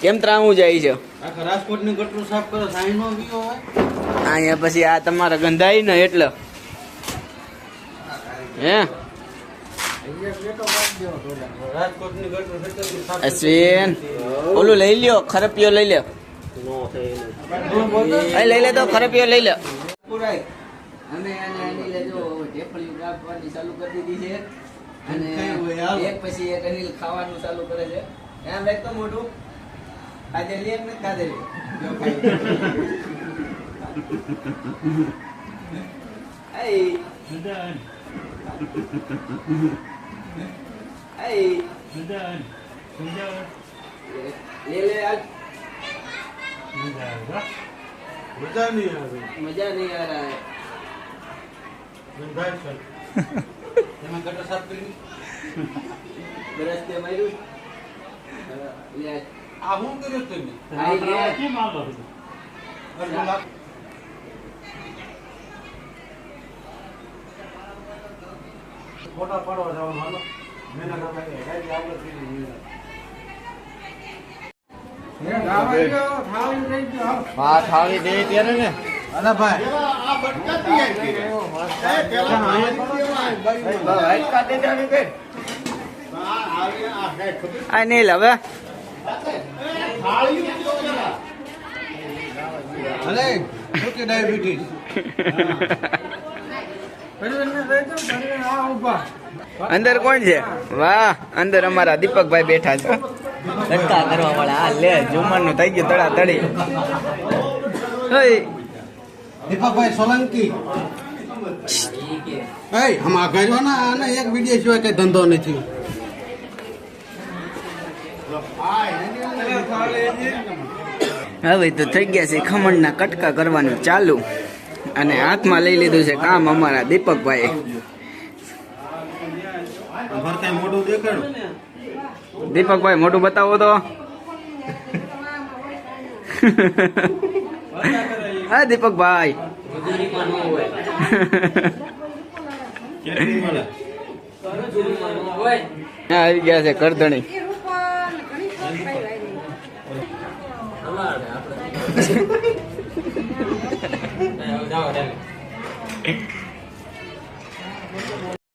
કેમ ત્રાવું જાય છે? રાજકોટની ગટરો સાફ કરો સાઈ નો ગયો હોય. અહીંયા પછી આ તમારે ગંધાઈ ને એટલે. હે? અશ્વિન ઓલું લઈ લ્યો ખરપિયો લઈ લ્યો. એ લઈ લે તો ખરપિયો લઈ લે. અને લેજો ચાલુ કરી દીધી છે. અને. એક પછી એક અનિલ ખાવાનું ચાલુ કરે છે એમ એક તો મોટું આજે લે ને ખાધે લે. જો ખાઈ. આઈ. આઈ. લે લે આજ મજા નહીં આવે મજા નહીં આ રહા એમાં ગટર સાફ કરી બ્રશ તે માર્યું. આ હું કર્યું તમે ફોટા પાડવા જવાનું હાલો. મેના આપણે કઈ કઈ આપણે કરી મહેનત. હા થાળી દે ત્યારે ને. અલા ભાઈ. આ નહીં હવે. અંદર કોણ છે? વાહ અંદર અમારા દીપકભાઈ બેઠા છે. ધક્કા કરવા વાળા. આ લે જુમરનું થઈ ગયું તડા તડી દીપકભાઈ સોલંકી. એ આમાં કર્યો ને આને એક વીડિયો સિવાય કઈ ધંધો નથી. હવે તો થઈ ગયા છે ખમણના કટકા કરવાનું ચાલુ અને હાથમાં લઈ લીધું છે કામ અમારા દીપકભાઈ દીપકભાઈ મોટું બતાવો તો. હા દીપકભાઈ આવી ગયા છે કરધણી. ઘણી